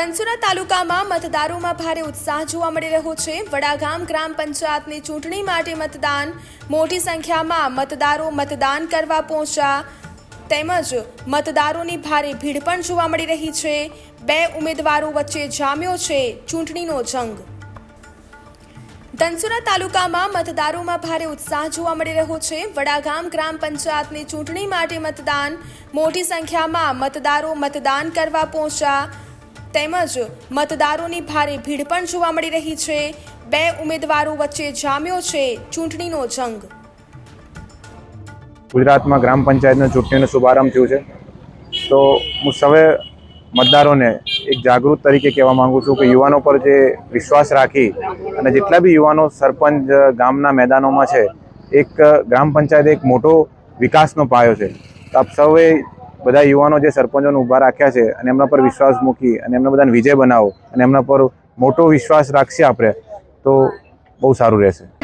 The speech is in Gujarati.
ધનસુરા તાલુકામાં મતદારોમાં ભારે ઉત્સાહ જોવા મળી રહ્યો છે. વડાગામ ગ્રામ પંચાયતની ચૂંટણી માટે મતદાન, મોટી સંખ્યામાં મતદારો મતદાન કરવા પહોંચ્યા. તેમજ મતદારોની ભારે ભીડ પણ જોવા મળી રહી છે. બે ઉમેદવારો વચ્ચે જામ્યો છે ચૂંટણીનો જંગ. ધનસુરા તાલુકામાં મતદારોમાં ભારે ઉત્સાહ જોવા મળી રહ્યો છે. વડાગામ ગ્રામ પંચાયતની ચૂંટણી માટે મતદાન, મોટી સંખ્યામાં મતદારો મતદાન કરવા પહોંચ્યા. તેમજ મતદારોની ભારે ભીડ પણ જોવા મળી રહી છે. બે ઉમેદવારો વચ્ચે જામ્યો છે ચૂંટણીનો જંગ. ગુજરાતમાં ગ્રામ પંચાયતની ચૂંટણીનો શુભારંભ થયો છે. તો હું સૌએ મતદારોને એક જાગૃત તરીકે કહેવા માંગુ છું કે યુવાનો પર જે વિશ્વાસ રાખી અને જેટલા બી યુવાનો સરપંચ ગામના મેદાનોમાં છે, એક ગ્રામ પંચાયત એક મોટો વિકાસનો પાયો છે. તો આપ સૌએ બધા યુવાનો જે સરપંચોને ઊભા રાખ્યા છે અને એમના પર વિશ્વાસ મૂકી અને એમને બધાને વિજય બનાવો અને એમના પર મોટો વિશ્વાસ રાખશે આપણે, તો બહુ સારું રહેશે.